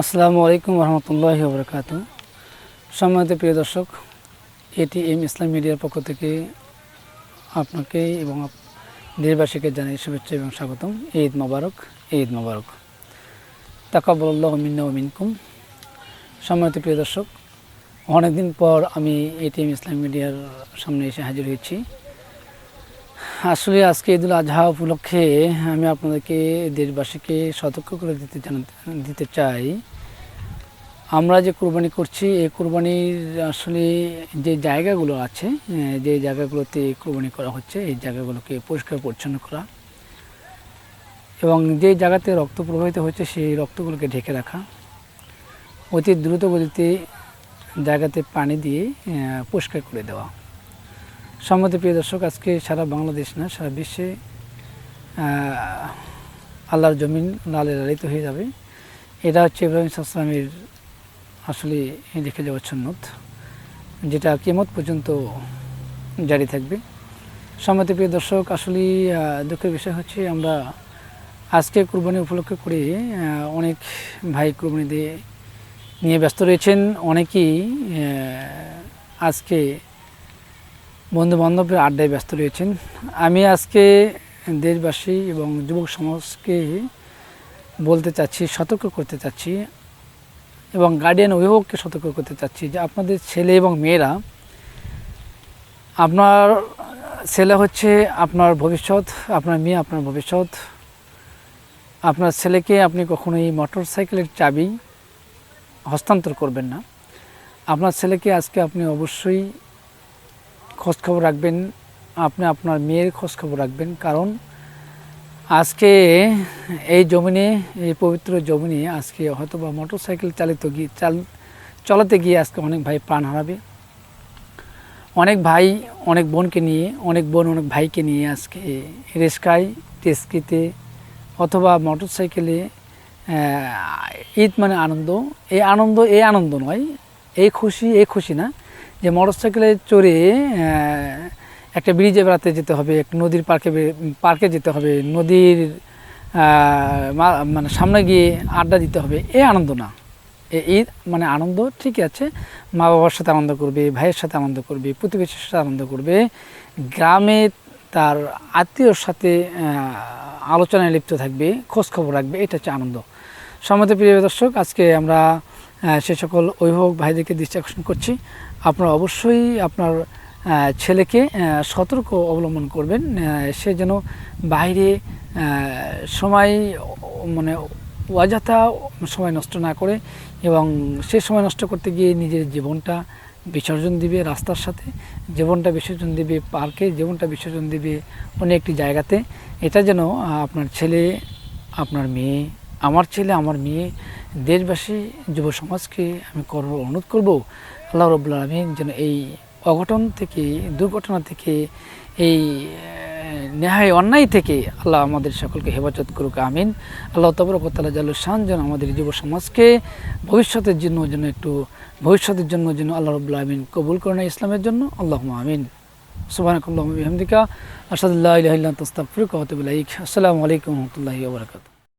আসসালামু আলাইকুম রহমতুল্লাহ বরকাত সম্মানিত প্রিয় দর্শক এটি এম ইসলাম মিডিয়ার পক্ষ থেকে আপনাকে এবং দেশবাসীকে জানাই শুভেচ্ছা এবং স্বাগতম। ঈদ মোবারক ঈদ মোবারক। তাকাবুল্লাহ মিন্না মিনকুম। সম্মানিত প্রিয় দর্শক, অনেকদিন পর আমি এটিএম ইসলাম মিডিয়ার সামনে এসে হাজির হয়েছি। আসলে আজকে ঈদুল আজহা উপলক্ষে আমি আপনাদেরকে দেশবাসীকে সতর্ক করে দিতে জানাতে দিতে চাই। আমরা যে কোরবানি করছি, এই কোরবানির আসলে যে জায়গাগুলো আছে যে জায়গাগুলোতে কোরবানি করা হচ্ছে, এই জায়গাগুলোকে পরিষ্কার পরিচ্ছন্ন করা এবং যে জায়গাতে রক্ত প্রবাহিত হচ্ছে, সেই রক্তগুলোকে ঢেকে রাখা। অতি দ্রুত গতিতে জায়গাতে পানি দিয়ে পরিষ্কার করে দেওয়া। সম্মত প্রিয় দর্শক, আজকে সারা বাংলাদেশ না, সারা বিশ্বে আল্লাহর জমিন লালে লালিত হয়ে যাবে। এটা হচ্ছে ইব্রাহিম ইসলামের আসলে রেখে যাওয়ার সন্ন্যত যেটা কেমত পর্যন্ত জারি থাকবে। সম্মত প্রিয় দর্শক, আসলে দুঃখের বিষয় হচ্ছে আমরা আজকে কুরবানি উপলক্ষে করে অনেক ভাই কুরবানি দিয়ে নিয়ে ব্যস্ত রয়েছেন। অনেকেই আজকে বন্ধু বান্ধবের আড্ডায় ব্যস্ত রয়েছেন। আমি আজকে দেশবাসী এবং যুবক সমাজকে বলতে চাচ্ছি, সতর্ক করতে চাচ্ছি এবং গার্ডিয়ান অভিভাবককে সতর্ক করতে চাচ্ছি যে আপনাদের ছেলে এবং মেয়েরা, আপনার ছেলে হচ্ছে আপনার ভবিষ্যৎ, আপনার মেয়ে আপনার ভবিষ্যৎ, আপনার ছেলেকে আপনি কখনোই মোটর সাইকেলের চাবি হস্তান্তর করবেন না। আপনার ছেলেকে আজকে আপনি অবশ্যই খোঁজ খবর রাখবেন, আপনি আপনার মেয়ের খোঁজ খবর রাখবেন। কারণ আজকে এই জমিনে, এই পবিত্র জমিনে আজকে হয়তো বা মোটর সাইকেল চালিত গিয়ে, চাল, চালাতে গিয়ে আজকে অনেক ভাই প্রাণ হারাবে। অনেক ভাই অনেক বোনকে নিয়ে, অনেক বোন অনেক ভাইকে নিয়ে আজকে রেস্কায় টেস্কিতে অথবা মোটর সাইকেলে ঈদ মানে আনন্দ। এই আনন্দ এই আনন্দ নয়, এই খুশি এই খুশি না। যে মোটর সাইকেলে চড়ে একটা ব্রিজে বেড়াতে যেতে হবে, এক নদীর পার্কে পার্কে যেতে হবে, নদীর মানে সামনে গিয়ে আড্ডা দিতে হবে এই আনন্দ না। এ- ঈদ মানে আনন্দ ঠিকই আছে মা বাবার সাথে আনন্দ করবে, ভাইয়ের সাথে আনন্দ করবে, প্রতিবেশীর সাথে আনন্দ করবে। গ্রামে তার আত্মীয়র সাথে আলোচনায় লিপ্ত থাকবে খোঁজখবর রাখবে, এটা হচ্ছে আনন্দ। সম্মত প্রিয় দর্শক, আজকে আমরা সে সকল অভিভাবক ভাইদেরকে দৃষ্টি আকর্ষণ করছি। আপনারা অবশ্যই আপনার ছেলেকে সতর্ক অবলম্বন করবেন। সে যেন বাইরে সময় মানে অযথা সময় নষ্ট না করে এবং সে সময় নষ্ট করতে গিয়ে নিজের জীবনটা বিসর্জন দিবে রাস্তার সাথে, জীবনটা বিসর্জন দিবে পার্কে, জীবনটা বিসর্জন দিবে অন্য একটি জায়গাতে। এটা যেন আপনার ছেলে, আপনার মেয়ে আমার ছেলে, আমার মেয়ে, দেশবাসী, যুব সমাজকে আমি করব, অনুরোধ করব, আল্লাহ রবুল্লা আলমিন যেন এই অঘটন থেকে, দুর্ঘটনা থেকে, এই নেহায় অন্যায় থেকে আল্লাহ আমাদের সকলকে হেফাজত করুক, আমিন। আল্লাহ তবরকতালা জাল্লু শান যেন আমাদের যুব সমাজকে ভবিষ্যতের জন্য যেন একটু, ভবিষ্যতের জন্য যেন আল্লাহ রবুল্লা আমিন কবুল করেন ইসলামের জন্য। আল্লাহ আমিন। সুবাহ হামদিকা আসাদুল্লাহ তাস্তাফরুক আসসালামু আলাইকুম রহমতুল্লাহি ওবরাকাতু